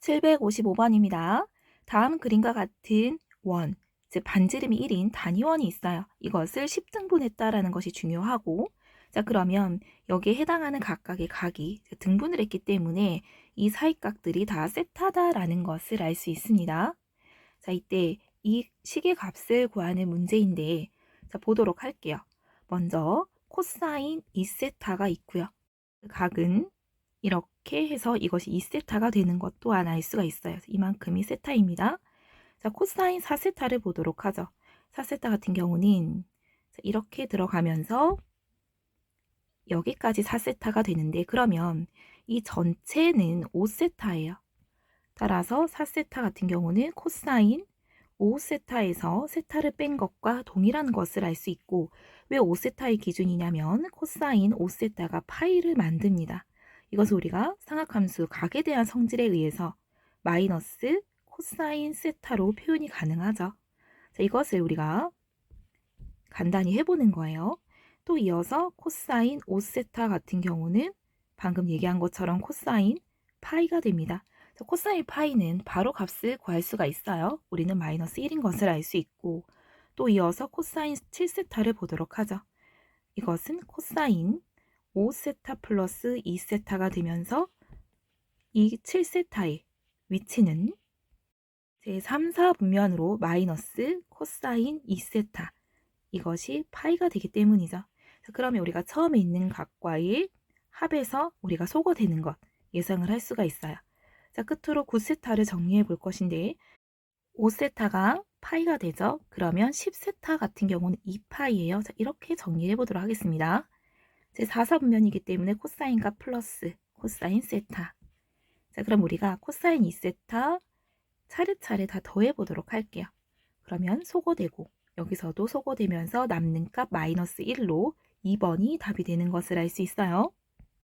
755번입니다. 다음 그림과 같은 원, 즉 반지름이 1인 단위원이 있어요. 이것을 10등분했다라는 것이 중요하고 자 그러면 여기에 해당하는 각각의 각이 등분을 했기 때문에 이 사이각들이 다 세타다라는 것을 알 수 있습니다. 자 이때 이 식의 값을 구하는 문제인데 자 보도록 할게요. 먼저 코사인 2세타가 있고요. 그 각은 이렇게 해서 이것이 2세타가 되는 것 또한 알 수가 있어요. 이만큼이 세타입니다. 자, 코사인 4세타를 보도록 하죠. 4세타 같은 경우는 이렇게 들어가면서 여기까지 4세타가 되는데 그러면 이 전체는 5세타예요. 따라서 4세타 같은 경우는 코사인 5세타에서 세타를 뺀 것과 동일한 것을 알 수 있고 왜 5세타의 기준이냐면 코사인 5세타가 파이를 만듭니다. 이것을 우리가 상학함수 각에 대한 성질에 의해서 마이너스 코사인 세타로 표현이 가능하죠. 자, 이것을 우리가 간단히 해보는 거예요. 또 이어서 코사인 5세타 같은 경우는 방금 얘기한 것처럼 코사인 파이가 됩니다. 자, 코사인 파이는 바로 값을 구할 수가 있어요. 우리는 마이너스 1인 것을 알 수 있고 또 이어서 코사인 7세타를 보도록 하죠. 이것은 코사인 5세타 플러스 2세타가 되면서 이 7세타의 위치는 제3사 분면으로 마이너스 코사인 2세타 이것이 파이가 되기 때문이죠. 자, 그러면 우리가 처음에 있는 각과의 합에서 우리가 소거되는 것 예상을 할 수가 있어요. 자, 끝으로 9세타를 정리해 볼 것인데 5세타가 파이가 되죠. 그러면 10세타 같은 경우는 2파이예요. 자, 이렇게 정리해 보도록 하겠습니다. 제 4사분면이기 때문에 코사인과 플러스 코사인 세타. 자, 그럼 우리가 코사인 2세타 차례차례 다 더해 보도록 할게요. 그러면 소거되고 여기서도 소거되면서 남는 값 마이너스 1로 2번이 답이 되는 것을 알 수 있어요.